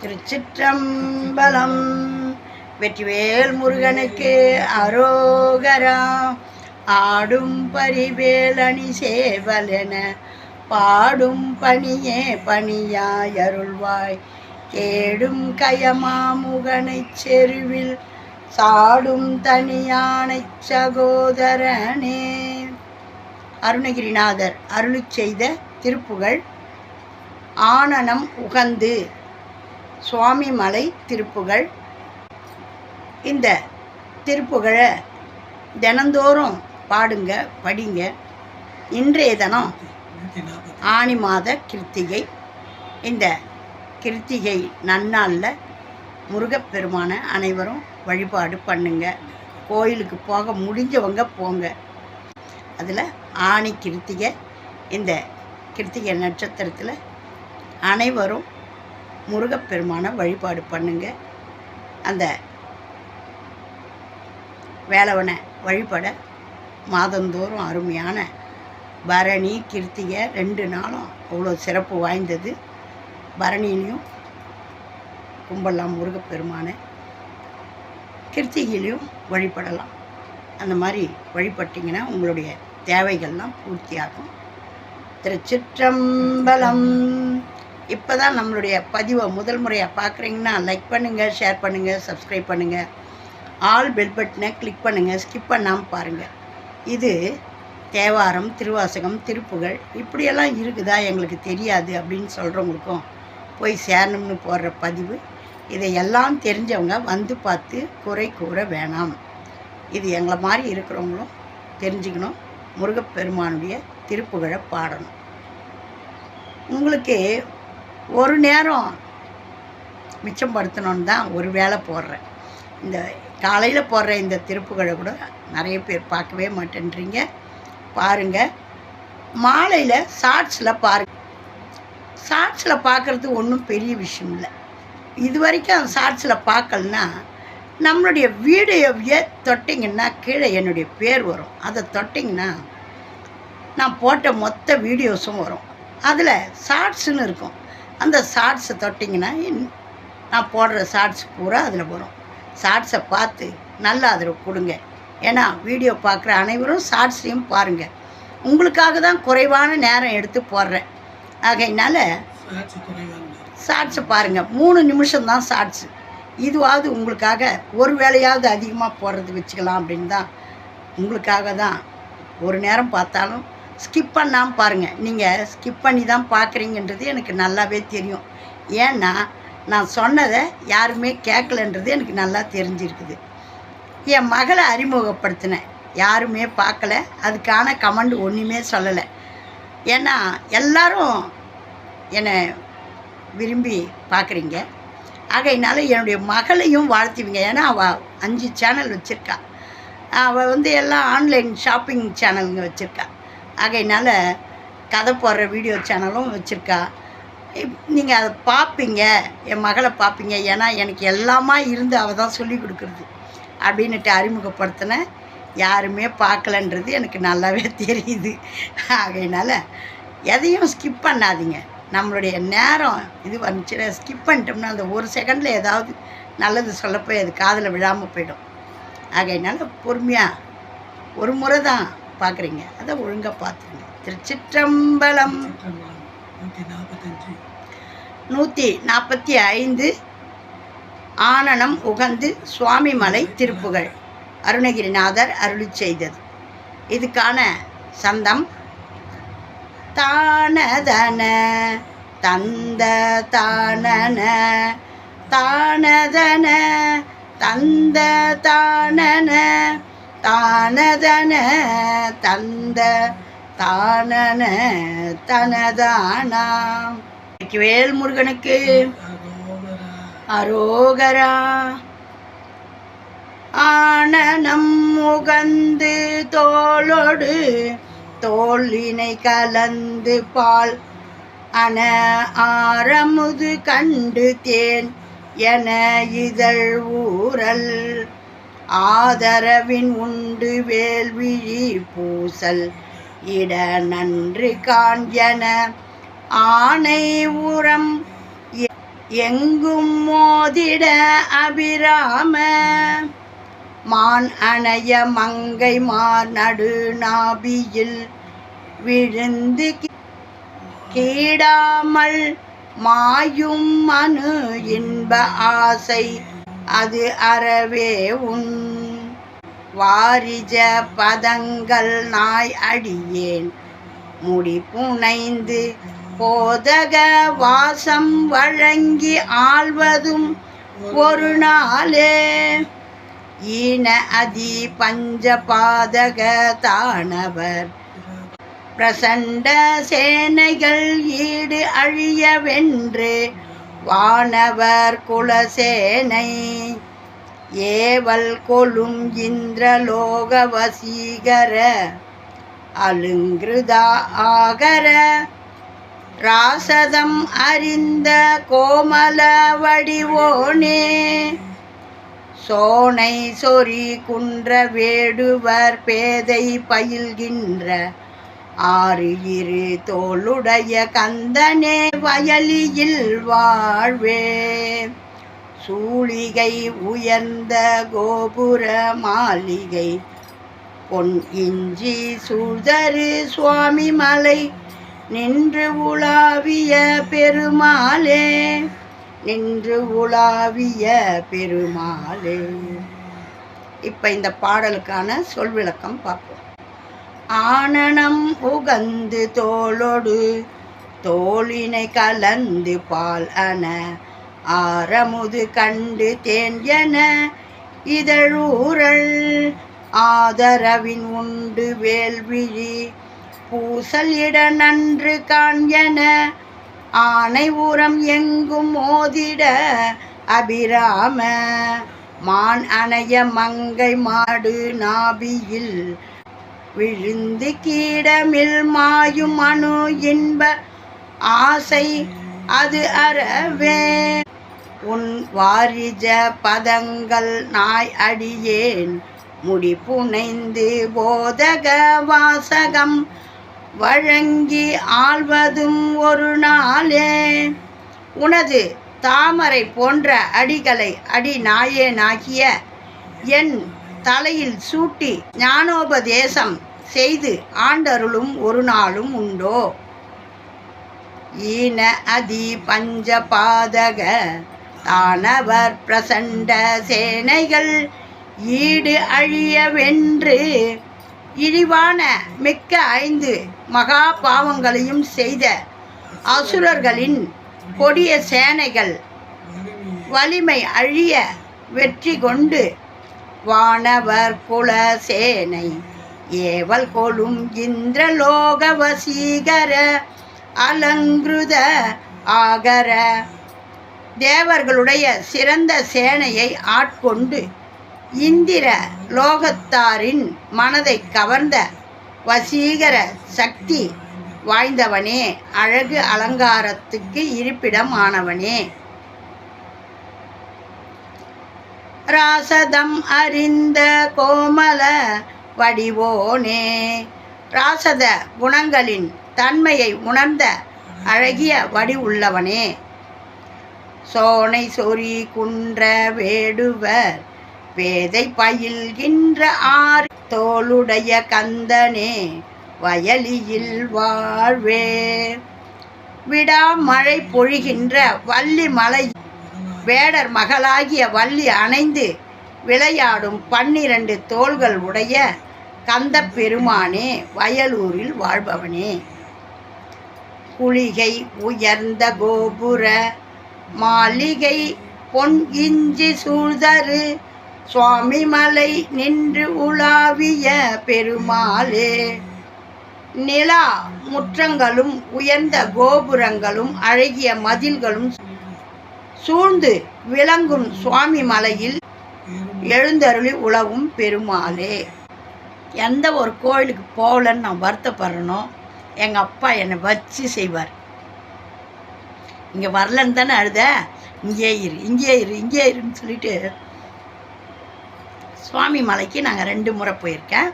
திருச்சிற்றம்பலம். வெற்றிவேல் முருகனுக்கு அரோகரா. ஆடும் பரிவேலணி சேவலென பாடும் பணியே பணியாய் அருள்வாய். தேடும் கயமாமுகனைச் செருவில் சாடும் தனியானைச் சகோதரனே. அருணகிரிநாதர் அருளிச் செய்த திருப்புகழ் ஆனனம் உகந்து சுவாமிமலை திருப்புகழ் இந்த திருப்புகழை தினந்தோறும் பாடுங்க படிங்க. இன்றைய தினம் ஆனி மாத கிருத்திகை. இந்த கிருத்திகை நன்னாளில் முருகப்பெருமான அனைவரும் வழிபாடு பண்ணுங்க. கோயிலுக்கு போக முடிஞ்சவங்க போங்க. அதில் ஆணி கிருத்திகை இந்த கிருத்திகை நட்சத்திரத்தில் அனைவரும் முருகப்பெருமானை வழிபாடு பண்ணுங்க. அந்த வேலவனை வழிபட மாதந்தோறும் அருமையான பரணி கிருத்திகை ரெண்டு நாளும் அவ்வளோ சிறப்பு வாய்ந்தது. பரணியிலையும் கும்பலாம் முருகப்பெருமானை கிருத்திகையிலையும் வழிபடலாம். அந்த மாதிரி வழிபட்டிங்கன்னா உங்களுடைய தேவைகள்லாம் பூர்த்தியாகும். திருச்சிற்றம்பலம் இப்போ தான் நம்மளுடைய பதிவை முதல் முறையாக பார்க்குறீங்கன்னா லைக் பண்ணுங்கள் ஷேர் பண்ணுங்கள் சப்ஸ்கிரைப் பண்ணுங்கள் ஆல் பெல் பட்டனை கிளிக் பண்ணுங்கள் ஸ்கிப் பண்ணாமல் பாருங்கள் இது தேவாரம் திருவாசகம் திருப்புகழ் இப்படியெல்லாம் இருக்குதா எங்களுக்கு தெரியாது அப்படின்னு சொல்கிறவங்களுக்கும் போய் சேரணும்னு போடுற பதிவு. இதை எல்லாம் தெரிஞ்சவங்க வந்து பார்த்து குறை கூற வேணாம். இது எங்களை மாதிரி இருக்கிறவங்களும் தெரிஞ்சுக்கணும். முருகப்பெருமானுடைய திருப்புகழை பாடணும். உங்களுக்கு ஒரு நேரம் மிச்சப்படுத்தணுன்னு தான் ஒரு வேளை போடுறேன். இந்த காலையில் போடுற இந்த திருப்புகளை கூட நிறைய பேர் பார்க்கவே மாட்டேன்றீங்க. பாருங்கள் மாலையில் ஷார்ட்ஸில் பாருங்க. ஷார்ட்ஸில் பார்க்குறது ஒன்றும் பெரிய விஷயம் இல்லை. இது வரைக்கும் ஷார்ட்ஸில் பார்க்கலன்னா நம்மளுடைய வீடியோவையே தொட்டிங்கன்னா கீழே என்னுடைய பேர் வரும். அதை தொட்டிங்கன்னா நான் போட்ட மொத்த வீடியோஸும் வரும். அதில் ஷார்ட்ஸுன்னு இருக்கும். அந்த ஷார்ட்ஸை தொட்டிங்கன்னா நான் போடுற ஷார்ட்ஸ் பூரா அதில் வரும். ஷார்ட்ஸை பார்த்து நல்ல ஆதரவு கொடுங்க. ஏன்னா வீடியோ பார்க்குற அனைவரும் ஷார்ட்ஸையும் பாருங்கள் உங்களுக்காக தான் குறைவான நேரம் எடுத்து போடுறேன். ஆகையினால ஷார்ட்ஸை பாருங்கள் மூணு நிமிஷம் தான் ஷார்ட்ஸு இதுவாவது உங்களுக்காக ஒரு வேலையாவது அதிகமாக போடுறது வச்சுக்கலாம் அப்படின்னு தான் உங்களுக்காக தான் ஒரு நேரம் பார்த்தாலும் ஸ்கிப் பண்ணாமல் பாருங்கள் நீங்கள் ஸ்கிப் பண்ணி தான் பார்க்குறீங்கன்றது எனக்கு நல்லாவே தெரியும். ஏன்னா நான் சொன்னதை யாருமே கேட்கலன்றது எனக்கு நல்லா தெரிஞ்சிருக்குது. என் மகளை அறிமுகப்படுத்தினேன். யாருமே பார்க்கல. அதுக்கான கமெண்ட் ஒன்றுமே சொல்லலை. ஏன்னா எல்லாரும் என்னை விரும்பி பார்க்குறீங்க. ஆகையினால என்னுடைய மகளையும் வாழ்த்துவீங்க. ஏன்னா அவள் அஞ்சு சேனல் வச்சுருக்கா. அவள் வந்து எல்லாம் ஆன்லைன் ஷாப்பிங் சேனலுங்க வச்சுருக்கா. ஆகையினால் கதை போடுற வீடியோ சேனலும் வச்சுருக்கா. நீங்கள் அதை பார்ப்பீங்க என் மகளை பார்ப்பீங்க ஏன்னா எனக்கு எல்லாமா இருந்து அவள் தான் சொல்லி கொடுக்குறது அப்படின்னுட்டு அறிமுகப்படுத்தினேன் யாருமே பார்க்கலன்றது எனக்கு நல்லாவே தெரியுது. ஆகையினால் எதையும் ஸ்கிப் பண்ணாதீங்க. நம்மளுடைய நேரம் இது வந்துச்சுன்னா ஸ்கிப் பண்ணிட்டோம்னா அந்த ஒரு செகண்டில் ஏதாவது நல்லது சொல்லப்போய் அது காதில் விழாமல் போயிடும். ஆகையினால பொறுமையாக ஒரு முறை தான் பார்க்குறீங்க அதை ஒழுங்காக பார்த்துருங்க திருச்சிற்றம்பலம். நூற்றி நாற்பத்தி ஐந்து ஆனனம் உகந்து சுவாமிமலை திருப்புகழ். அருணகிரிநாதர் அருளி செய்தது. இதுக்கான சந்தம் தானதன தந்த தானன தானதன தந்த தானன தானதன தந்த தானன தனதானாம். வேல் முருகனுக்கு அரோகரா. ஆனனம் முகந்து தோளோடு தோளினை கலந்து பால் அன ஆரமுது கண்டு தேன் என இதழ் ஊரல் ஆதரவின் உண்டு வேள்விழி பூசல். இட நன்றி காஞ்சன ஆனை உரம் எங்கும் மோதிட அபிராம. மான் அணைய மங்கை மார் நடு நாபியில் விழுந்து கி- கீடாமல் மாயும் மனு இன்ப ஆசை. அது அறவே உன் வாரிஜ பதங்கள் நாய் அடியேன். முடி புனைந்து போதக வாசம் வழங்கி ஆள்வதும் ஒரு நாளே. ஈன அதி பஞ்சபாதக தானவர். பிரசண்ட சேனைகள் ஈடு அழிய வென்று. வானவர் குலசேனை ஏவல் கொலும் இந்திரலோக வசீகர அலுங்கிருதா ஆகர ராசதம் அறிந்த கோமல வடிவோனே சோனை சொறி குன்ற வேடுவர் பேதை பயில்கின்ற ஆறு இரு தோளுடைய கந்தனே வயலியில் வாழ்வே. சூளிகை உயர்ந்த கோபுர மாளிகை பொன் இஞ்சி சுதரு சுவாமி மலை நின்று உலாவிய பெருமாளே நின்று உலாவிய பெருமாளே. இப்போ இந்த பாடலுக்கான சொல் விளக்கம் பார்ப்போம். ஆனனம் உகந்து தோளொடு தோளினை கலந்து பால் அன. ஆரமுது கண்டு தேன் என இதழூரல் ஆதரவின் உண்டு வேல்விழி பூசல் இட நன்று காண் என. ஆனை ஊரம் எங்கும் மோதிட அபிராம. மான் அணைய மங்கை மாடு நாபியில் விழுந்து கீடமில் மாயும் அணு இன்ப ஆசை அது அறவே. உன் வாரிஜ பதங்கள் நாய் அடியேன். முடி புனைந்து போதக வாசகம் வழங்கி ஆள்வதும் ஒரு நாளே. உனது தாமரை போன்ற அடிகளை அடி நாயேனாகிய என் தலையில் சூட்டி ஞானோபதேசம் செய்து ஆண்டருளும் ஒரு நாளும் உண்டோ? ஈன அதி பஞ்சபாதக தானவர் பிரசண்ட சேனைகள் ஈடு அழியவென்று இழிவான மிக்க ஐந்து மகா பாவங்களையும் செய்த அசுரர்களின் கொடிய சேனைகள் வலிமை அழிய வெற்றி கொண்டு வானவர் குல சேனை ஏவல் கொழும் இந்திரலோக வசீகர அலங்கிருத ஆகர. தேவர்களுடைய சிறந்த சேனையை ஆட்கொண்டு இந்திர லோகத்தாரின் மனதை கவர்ந்த வசீகர சக்தி வாய்ந்தவனே அழகு அலங்காரத்துக்கு இருப்பிடம் ஆனவனே ராசதம் அறிந்த கோமல வடிவோனே. ராசத குணங்களின் தன்மையை உணர்ந்த அழகிய வடி உள்ளவனே. சோனை சொறி குன்ற வேடுவர் பேதை பயில்கின்ற ஆர் தோளுடைய கந்தனே வயலியில் வாழ்வே விடாமழை பொழிகின்ற வள்ளி மலை வேடர் மகளாகிய வள்ளி அணைந்து விளையாடும் பன்னிரண்டு தோள்கள் உடைய கந்த பெருமானே வயலூரில் வாழ்பவனே. குளிகை உயர்ந்த கோபுர மாளிகை பொன் இஞ்சி சூழ்தரு சுவாமி மலை நின்று உலாவிய பெருமாளே. நிலா முற்றங்களும் உயர்ந்த கோபுரங்களும் அழகிய மதில்களும் சூழ்ந்து விளங்கும் சுவாமி மலையில் எழுந்தருளி உலவும் பெருமாளே. எந்த ஒரு கோயிலுக்கு போகலன்னு நான் வருத்தப்படுறனோ எங்கள் அப்பா என்னை வச்சு செய்வார். இங்கே வரலன்னு தானே அழுத? இங்கே இரு இங்கே இரு இங்கே இருன்னு சொல்லிட்டு சுவாமி மலைக்கு நாங்கள் ரெண்டு முறை போயிருக்கேன்.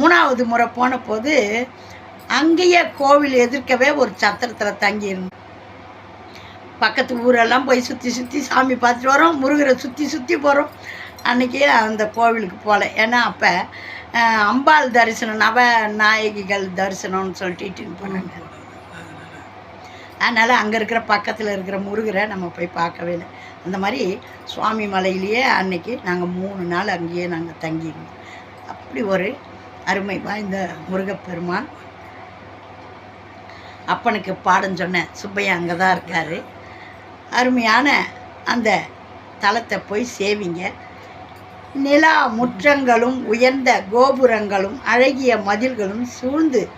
மூணாவது முறை போன போது அங்கேயே கோவில் எதிர்க்கவே ஒரு சத்திரத்தில் தங்கியிருந்தோம். பக்கத்து ஊரெல்லாம் போய் சுற்றி சுற்றி சாமி பார்த்துட்டு வரோம் முருகரை சுற்றி சுற்றி போகிறோம் அன்றைக்கி அந்த கோவிலுக்கு போகல ஏன்னா அப்போ அம்பாள் தரிசனம் நவ நாயகிகள் தரிசனம்னு சொல்லிட்டு போனாங்க. அதனால் அங்கே இருக்கிற பக்கத்தில் இருக்கிற முருகரை நம்ம போய் பார்க்கவே இல்லை. அந்த மாதிரி சுவாமி மலையிலேயே அன்னைக்கு நாங்கள் மூணு நாள் அங்கேயே நாங்கள் தங்கியிருந்தோம். அப்படி ஒரு அருமை வாய்ந்த முருகப்பெருமான். அப்பனுக்கு பாடம் சொன்ன சுப்பையா அங்கே தான் இருக்கார். அருமையான அந்த தலத்தை போய் சேவிங்க. நிலா முற்றங்களும் உயர்ந்த கோபுரங்களும் அழகிய மதில்களும் சூழ்ந்து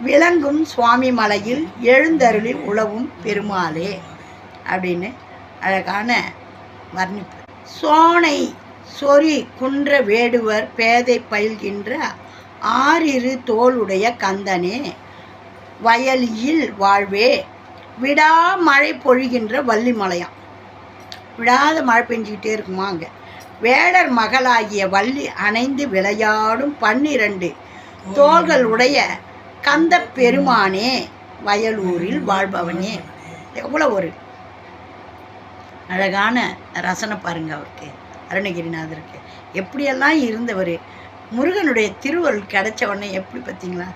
விளங்கும் சுவாமி மலையில் எழுந்தருளில் உழவும் பெருமாளே அப்படின்னு அழகான வர்ணிப்பு. சோனை சொறி குன்ற வேடுவர் பேதை பயில்கின்ற ஆறிரு தோளுடைய கந்தனே வயலியில் வாழ்வே விடா மழை பொழிகின்ற வள்ளிமலையாம். விடாத மழை பெஞ்சிக்கிட்டே இருக்குமா அங்கே? வேடர் மகளாகிய வள்ளி அணைந்து விளையாடும் பன்னிரண்டு தோள்கள் உடைய கந்த பெருமானே வயலூரில் வாழ்பவனே. எவ்வளோ ஒரு அழகான ரசனை பாருங்க அவருக்கு அருணகிரிநாதருக்கு. எப்படியெல்லாம் இருந்தவர். முருகனுடைய திருவருள் கிடைச்ச உடனே எப்படி பார்த்தீங்களா?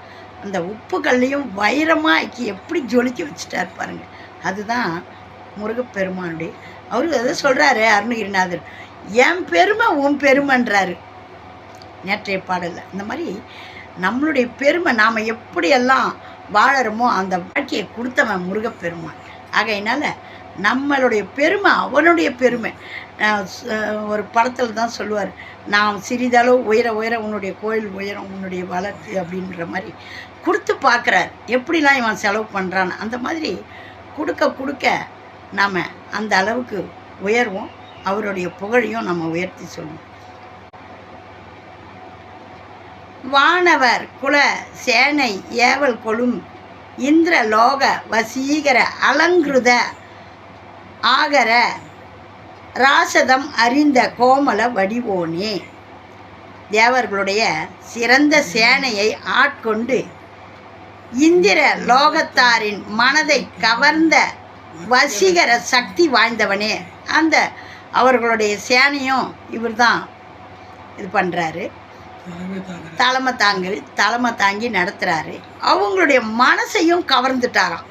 அந்த உப்பு கல்லையும் வைரமாக ஆக்கி எப்படி ஜொலிக்க வச்சுட்டார் பாருங்க. அதுதான் முருகப்பெருமானுடைய. அவரு அதை சொல்கிறாரு அருணகிரிநாதர்? என் பெருமை உன் பெருமைன்றாரு. நேற்றைய பாடலில். இந்த மாதிரி நம்மளுடைய பெருமை நாம் எப்படியெல்லாம் வாழறோமோ அந்த வாழ்க்கையை கொடுத்தவன் முருகப்பெருமான். ஆகையினால நம்மளுடைய பெருமை அவனுடைய பெருமை. ஒரு படத்தில் தான் சொல்லுவார் நான் சிறிதளவு உயர உயர உன்னுடைய கோயில் உயரம் உன்னுடைய வளர்ச்சி அப்படின்ற மாதிரி கொடுத்து பார்க்குறார். எப்படிலாம் இவன் செலவு பண்ணுறான்னு அந்த மாதிரி கொடுக்க கொடுக்க நாம் அந்த அளவுக்கு உயர்வோம். அவருடைய புகழையும் நம்ம உயர்த்தி சொல்லுவோம் வானவர் குல சேனை ஏவல் கொழும் இந்திர லோக வசீகர அலங்கிருத ஆகர ராசதம் அறிந்த கோமல வடிவோனே. தேவர்களுடைய சிறந்த சேனையை ஆட்கொண்டு இந்திர லோகத்தாரின் மனதை கவர்ந்த வசீகர சக்தி வாய்ந்தவனே. அந்த அவர்களுடைய சேனையும் இவர்தான் இது பண்ணுறாரு தலைமை தாங்கி தலைமை தாங்கி நடத்துகிறாரு அவங்களுடைய மனசையும் கவர்ந்துட்டாராம்.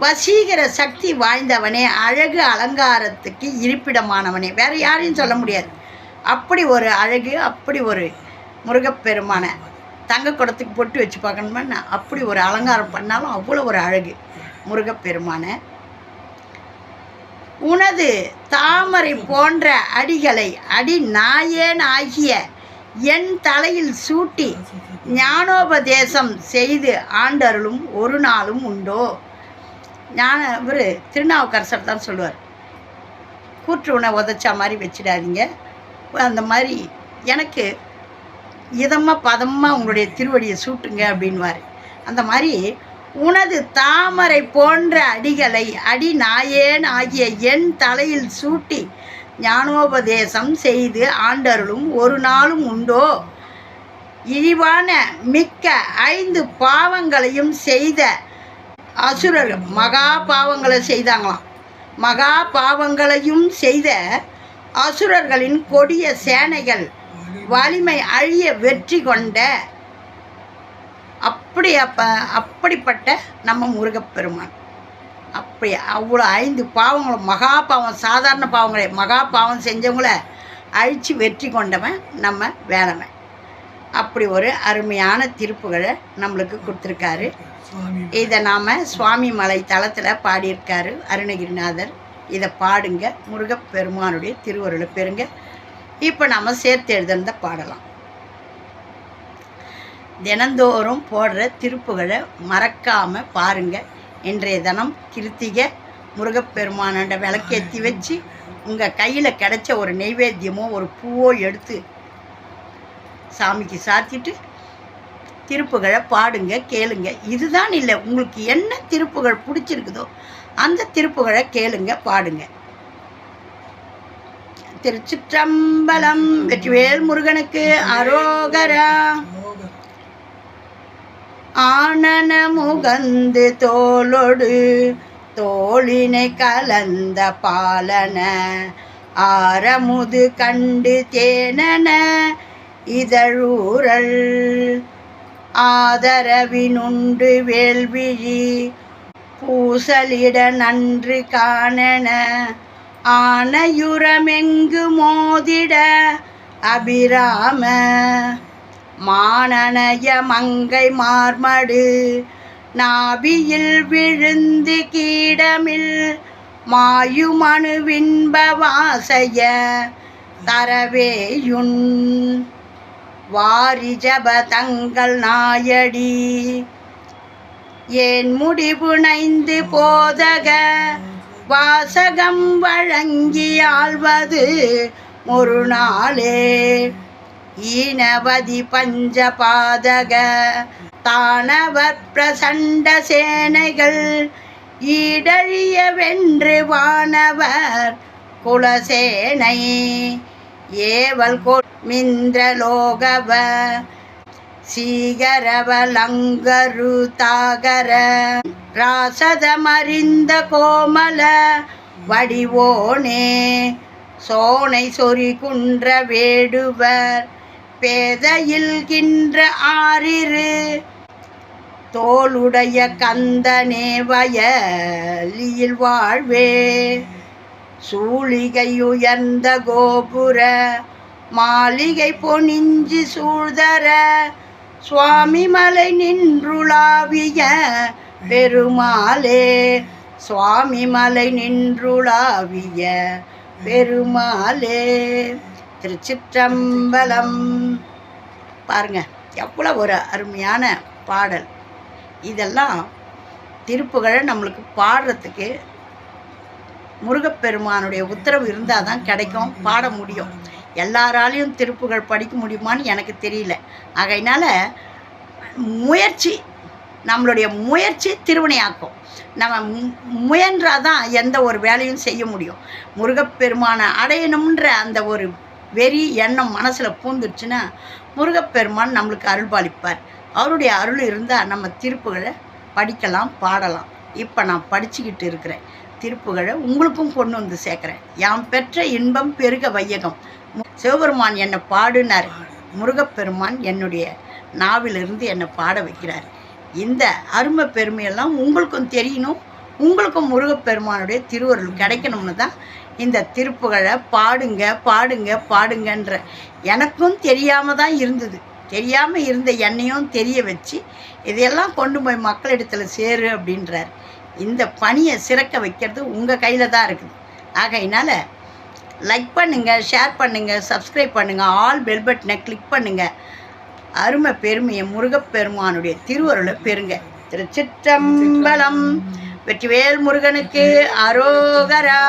வசீகர சக்தி வாய்ந்தவனே அழகு அலங்காரத்துக்கு இருப்பிடமானவனே. வேற யாரையும் சொல்ல முடியாது. அப்படி ஒரு அழகு அப்படி ஒரு முருகப்பெருமான தங்க குடத்துக்கு பொட்டு வச்சு பார்க்கணுமா அப்படி ஒரு அலங்காரம் பண்ணாலும் அவ்வளோ ஒரு அழகு முருகப்பெருமான. உனது தாமரை போன்ற அடிகளை அடி நாயேன் ஆகிய என் தலையில் சூட்டி ஞானோபதேசம் செய்து ஆண்டருளும் ஒரு நாளும் உண்டோ? ஞான இவர் திருநாவுக்கரசர் தான் சொல்லுவார். கூற்று உணவு உதச்சா மாதிரி வச்சிடாதீங்க. அந்த மாதிரி எனக்கு இதமாக பதமாக உங்களுடைய திருவடியை சூட்டுங்க அப்படின்வார் அந்த மாதிரி உனது தாமரை போன்ற அடிகளை அடி நாயேன் ஆகிய என் தலையில் சூட்டி ஞானோபதேசம் செய்து ஆண்டருளும் ஒரு நாளும் உண்டோ? இழிவான மிக்க ஐந்து பாவங்களையும் செய்த அசுரர் மகா பாவங்களை செய்தாங்களாம். மகா பாவங்களையும் செய்த அசுரர்களின் கொடிய சேனைகள் வலிமை அழிய வெற்றி கொண்ட அப்படி அப்ப அப்படிப்பட்ட நம்ம முருகப்பெருமான். அப்படி அவ்வளோ ஐந்து பாவங்களும் மகா பாவம் சாதாரண பாவங்களே மகா பாவம் செஞ்சவங்கள அழித்து வெற்றி கொண்டவன் நம்ம வேலவன் அப்படி ஒரு அருமையான திருப்புகளை நம்மளுக்கு கொடுத்துருக்காரு. இதை நாம் சுவாமி மலை தளத்தில் பாடியிருக்காரு அருணகிரிநாதர். இதை பாடுங்க முருகப்பெருமானுடைய திருவருளை பெறுங்க. இப்போ நாம் சேர்த்து எழுதுனதை பாடலாம். தினந்தோறும் போடுற திருப்புகளை மறக்காமல் பாருங்க. இன்றைய தினம் கிருத்திகை முருகப்பெருமானோட விளக்கேற்றி வச்சு உங்கள் கையில் கிடைச்ச ஒரு நெய்வேத்தியமோ ஒரு பூவோ எடுத்து சாமிக்கு சாத்திட்டு திருப்புகளை பாடுங்க கேளுங்க. இதுதான் இல்லை உங்களுக்கு என்ன திருப்புகள் பிடிச்சிருக்குதோ அந்த திருப்புகளை கேளுங்க பாடுங்க. திருச்சிற்றம்பலம் வெற்றிவேல் முருகனுக்கு அரோகரா. ஆனன முகந்து தோளொடு தோளினை கலந்த பாலன. ஆரமுது கண்டு தேனன இதழூரல். ஆதரவினுண்டு வேள்விழி பூசலிட நன்று காணன. ஆனையுரமெங்கு மோதிட அபிராம. மானனய மங்கை மார்மடு நாபியில் விழுந்து கீடமில் மாயுமணுவின்ப வாசைய தரவேயுன் வாரிஜப தங்கள் நாயடி ஏன் முடிவுணைந்து போதக வாசகம் வழங்கி ஆள்வது ஒரு நாளே. ஈனவதி பஞ்சபாதக. தானவர் பிரசண்ட சேனைகள். ஈடழிய வென்று வானவர் குலசேனை. ஏவல் கொமிந்திரலோகவ சீகரவலங்கரு தாகர. ராசதமறிந்த கோமல வடிவோனே. சோனை சொறி குன்ற வேடுவர். பேதையில்கின்ற ஆறிரு. தோளுடைய கந்தனே வயலியில் வாழ்வே. சூளிகையுயர்ந்த கோபுர மாளிகை பொனிஞ்சு சூழ்தர. சுவாமி மலை நின்றுளாவிய பெருமாளே. சுவாமி மலை நின்றுளாவிய பெருமாளே. திருச்சிற்றம்பலம். பாருங்க எவ்வளோ ஒரு அருமையான பாடல். இதெல்லாம் திருப்புகழை நம்மளுக்கு பாடுறதுக்கு முருகப்பெருமானுடைய உத்தரவு இருந்தால் தான் கிடைக்கும் பாட முடியும். எல்லாராலையும் திருப்புகழ் படிக்க முடியுமான்னு எனக்கு தெரியல. ஆகையினால முயற்சி நம்மளுடைய முயற்சி திருவினையாக்கும். நம்ம மு- முயன்றாதான் எந்த ஒரு வேலையும் செய்ய முடியும். முருகப்பெருமானை அடையணுன்ற அந்த ஒரு வெறி எண்ணம் மனசில் பூந்துருச்சுன்னா முருகப்பெருமான் நம்மளுக்கு அருள்பாலிப்பார். அவருடைய அருள் இருந்தால் நம்ம திருப்புகளை படிக்கலாம் பாடலாம். இப்போ நான் படிச்சுக்கிட்டு இருக்கிறேன். திருப்புகளை உங்களுக்கும் கொண்டு வந்து சேர்க்குறேன். யாம் பெற்ற இன்பம் பெருக வையகம். சிவபெருமான் என்னை பாடுனார். முருகப்பெருமான் என்னுடைய நாவிலிருந்து என்னை பாட வைக்கிறார். இந்த அருமை பெருமையெல்லாம் உங்களுக்கும் தெரியணும். உங்களுக்கும் முருகப்பெருமானுடைய திருவருள் கிடைக்கணும்னு தான் இந்த திருப்புகழை பாடுங்க பாடுங்க பாடுங்கன்ற. எனக்கும் தெரியாமல் தான் இருந்தது. தெரியாமல் இருந்த என்னையும் தெரிய வச்சு இதையெல்லாம் கொண்டு போய் மக்களிடத்தில் சேரு அப்படின்றார். இந்த பணியை சிறக்க வைக்கிறது உங்கள் கையில் தான் இருக்குது. ஆகையினால் லைக் பண்ணுங்கள் ஷேர் பண்ணுங்கள் சப்ஸ்கிரைப் பண்ணுங்கள் ஆல் பெல் பட்டனை கிளிக் பண்ணுங்கள் அருமை பெருமையை முருகப்பெருமானுடைய திருவருளை பெறுங்க. திருச்சிற்றம்பலம் வெற்றிவேல் முருகனுக்கு அரோகரா.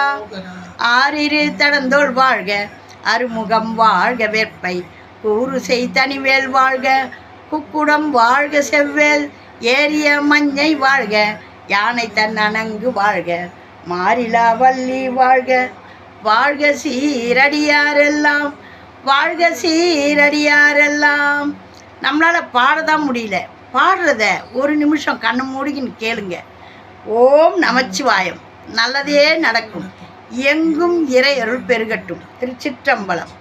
ஆறிரு தடந்தோள் வாழ்க அருமுகம் வாழ்க வேற்பை கூறு செய் தனிவேல் வாழ்க குக்குடம் வாழ்க செவ்வேல். ஏரிய மஞ்சை வாழ்க யானை தன் அணங்கு வாழ்க. மாறிலா வள்ளி வாழ்க வாழ்க சீரடியாரெல்லாம். வாழ்க சீரடியாரெல்லாம். நம்மளால் பாடதான் முடியல. பாடுறத ஒரு நிமிஷம் கண்ணை மூடிக்கின்னு கேளுங்க. ஓம் நமச்சிவாயம். நல்லதே நடக்கும். எங்கும் இறை அருள் பெருகட்டும். திருச்சிற்றம்பலம்.